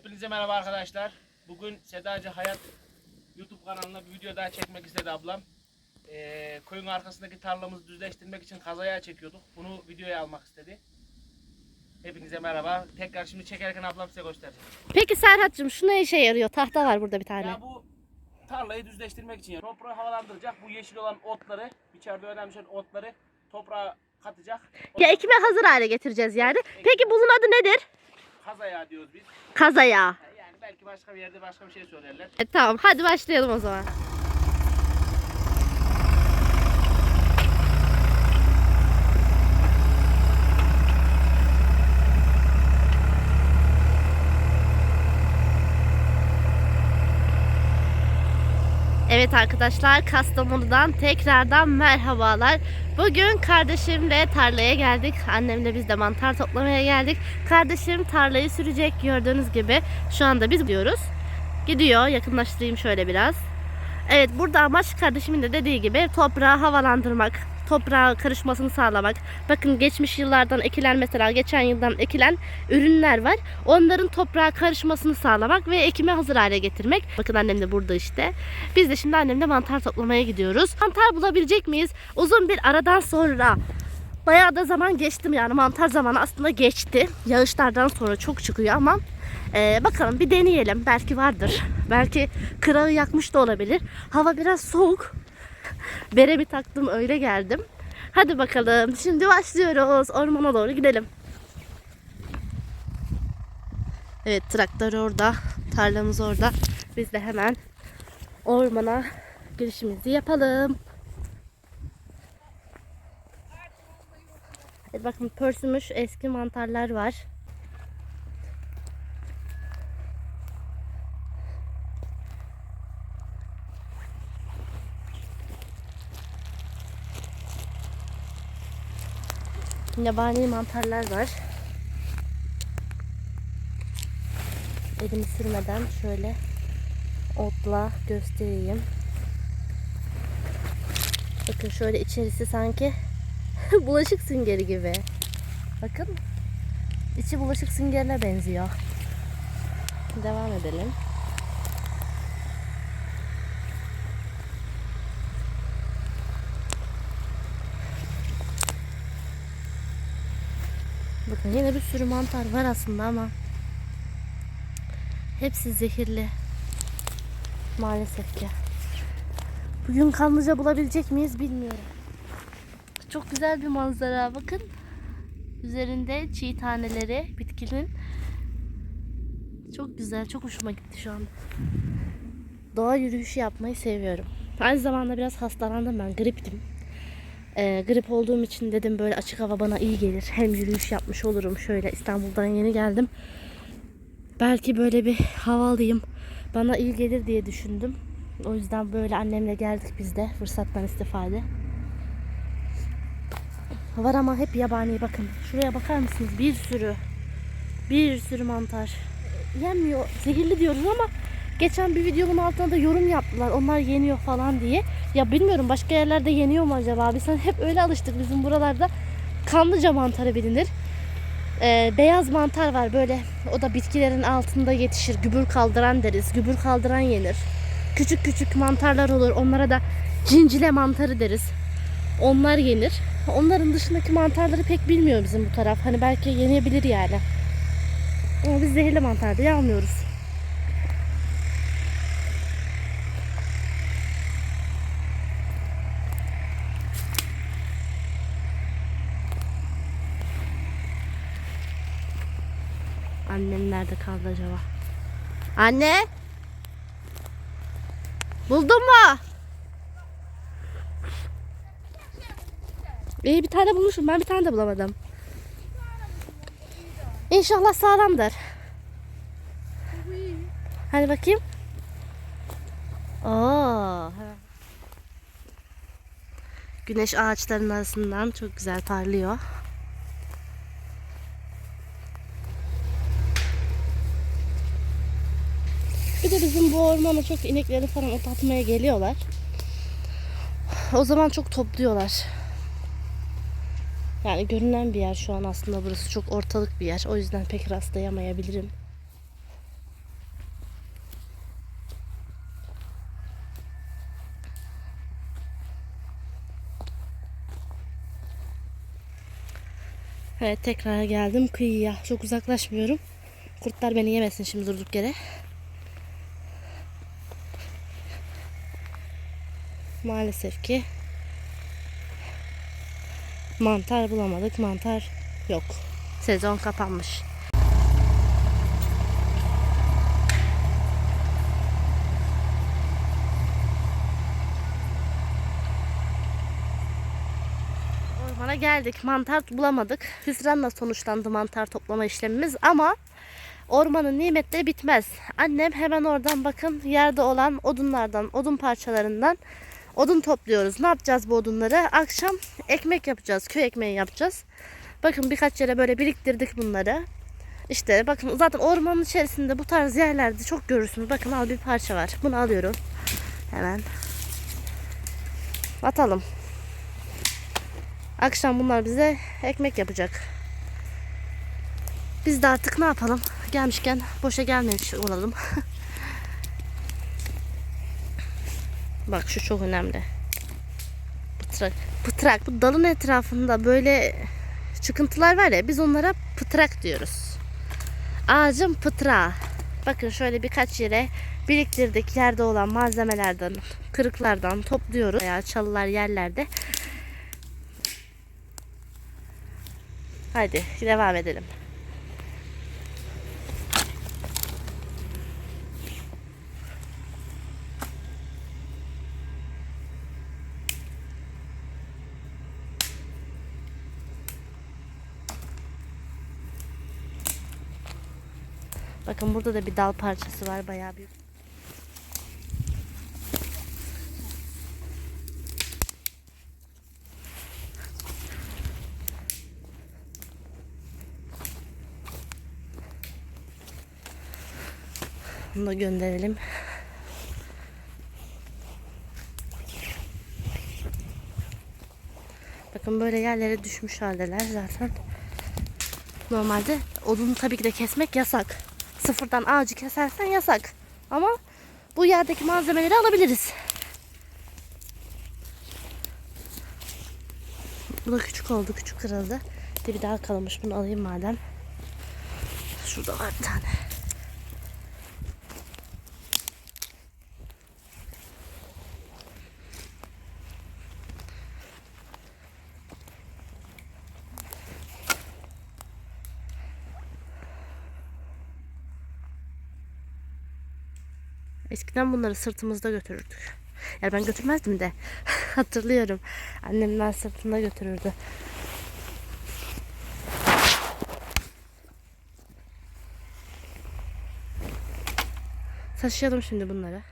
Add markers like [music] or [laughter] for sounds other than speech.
Hepinize merhaba arkadaşlar. Bugün Sedacı Hayat YouTube kanalına bir video daha çekmek istedi ablam. Ee, koyun arkasındaki tarlamızı düzleştirmek için kazaya çekiyorduk. Bunu videoya almak istedi. Hepinize merhaba. Tekrar şimdi çekerken ablam size gösterecek. Peki Serhat'cığım şu ne işe yarıyor? Tahta var burada bir tane. Ya bu tarlayı düzleştirmek için yani toprağı havalandıracak. Bu yeşil olan otları, içeride önemli olan otları toprağa katacak. Ya ekime hazır hale getireceğiz yani. Peki bunun adı nedir? Kazaya diyoruz biz. Kazaya. Yani belki başka bir yerde başka bir şey söylerler. E, tamam hadi başlayalım o zaman. Evet arkadaşlar Kastamonu'dan tekrardan merhabalar. Bugün kardeşimle tarlaya geldik. Annemle biz de mantar toplamaya geldik. Kardeşim tarlayı sürecek gördüğünüz gibi. Şu anda biz gidiyoruz. Gidiyor. Yakınlaştırayım şöyle biraz. Evet burada amaç kardeşimin de dediği gibi toprağı havalandırmak, toprağa karışmasını sağlamak. Bakın geçmiş yıllardan ekilen mesela geçen yıldan ekilen ürünler var. Onların toprağa karışmasını sağlamak ve ekime hazır hale getirmek. Bakın annem de burada işte. Biz de şimdi annemle mantar toplamaya gidiyoruz. Mantar bulabilecek miyiz? Uzun bir aradan sonra Bayağı da zaman geçtim yani mantar zamanı aslında geçti. Yağışlardan sonra çok çıkıyor ama e, bakalım bir deneyelim. Belki vardır. Belki kırağı yakmış da olabilir. Hava biraz soğuk. [laughs] Beremi taktım öyle geldim. Hadi bakalım şimdi başlıyoruz. Ormana doğru gidelim. Evet traktör orada. Tarlamız orada. Biz de hemen ormana girişimizi yapalım. Evet, bakın pörsümüş eski mantarlar var. Yabani mantarlar var. Elimi sürmeden şöyle otla göstereyim. Bakın şöyle içerisi sanki [laughs] bulaşık süngeri gibi. Bakın. içi bulaşık süngerine benziyor. Devam edelim. Bakın yine bir sürü mantar var aslında ama hepsi zehirli. Maalesef ki. Bugün kanlıca bulabilecek miyiz bilmiyorum. Çok güzel bir manzara. Bakın. Üzerinde çiğ taneleri bitkinin. Çok güzel. Çok hoşuma gitti şu an. Doğa yürüyüşü yapmayı seviyorum. Aynı zamanda biraz hastalandım ben. Griptim. Ee, grip olduğum için dedim böyle açık hava bana iyi gelir. Hem yürüyüş yapmış olurum. Şöyle İstanbul'dan yeni geldim. Belki böyle bir hava alayım. Bana iyi gelir diye düşündüm. O yüzden böyle annemle geldik biz de. Fırsattan istifade. Var ama hep yabani bakın. Şuraya bakar mısınız? Bir sürü. Bir sürü mantar. Yenmiyor. Zehirli diyoruz ama geçen bir videonun altına da yorum yaptılar. Onlar yeniyor falan diye. Ya bilmiyorum başka yerlerde yeniyor mu acaba? Biz hani hep öyle alıştık bizim buralarda. Kanlıca mantarı bilinir. Ee, beyaz mantar var böyle. O da bitkilerin altında yetişir. Gübür kaldıran deriz. Gübür kaldıran yenir. Küçük küçük mantarlar olur. Onlara da cincile mantarı deriz. Onlar yenir. Onların dışındaki mantarları pek bilmiyor bizim bu taraf. Hani belki yenebilir yani. Ama biz zehirli mantar diye almıyoruz. Annem nerede kaldı acaba? Anne! Buldun mu? İyi bir tane bulmuşum. Ben bir tane de bulamadım. İnşallah sağlamdır. Hadi bakayım. Oo. Güneş ağaçların arasından çok güzel parlıyor. De bizim bu ormana çok inekleri falan otlatmaya geliyorlar. O zaman çok topluyorlar. Yani görünen bir yer şu an aslında burası çok ortalık bir yer. O yüzden pek rastlayamayabilirim. Evet tekrar geldim kıyıya. Çok uzaklaşmıyorum. Kurtlar beni yemesin şimdi durduk yere. Maalesef ki mantar bulamadık. Mantar yok. Sezon kapanmış. Ormana geldik. Mantar bulamadık. Hüsranla sonuçlandı mantar toplama işlemimiz ama ormanın nimetleri bitmez. Annem hemen oradan bakın yerde olan odunlardan, odun parçalarından odun topluyoruz. Ne yapacağız bu odunları? Akşam ekmek yapacağız. Köy ekmeği yapacağız. Bakın birkaç yere böyle biriktirdik bunları. İşte bakın zaten ormanın içerisinde bu tarz yerlerde çok görürsünüz. Bakın al bir parça var. Bunu alıyorum. Hemen. Atalım. Akşam bunlar bize ekmek yapacak. Biz de artık ne yapalım? Gelmişken boşa gelmemiş olalım. [laughs] Bak şu çok önemli. Pıtrak. Pıtrak. Bu dalın etrafında böyle çıkıntılar var ya biz onlara pıtrak diyoruz. Ağacın pıtrağı. Bakın şöyle birkaç yere biriktirdik. Yerde olan malzemelerden, kırıklardan topluyoruz. Veya çalılar yerlerde. Hadi devam edelim. Bakın burada da bir dal parçası var bayağı büyük. Bunu da gönderelim. Bakın böyle yerlere düşmüş haldeler zaten. Normalde odunu tabii ki de kesmek yasak. Sıfırdan ağacı kesersen yasak. Ama bu yerdeki malzemeleri alabiliriz. Bu da küçük oldu, küçük kırıldı. Bir daha kalmış. Bunu alayım madem. Şurada var bir tane. Eskiden bunları sırtımızda götürürdük. Yani ben götürmezdim de [laughs] hatırlıyorum. Annemler sırtında götürürdü. Taşıyalım şimdi bunları.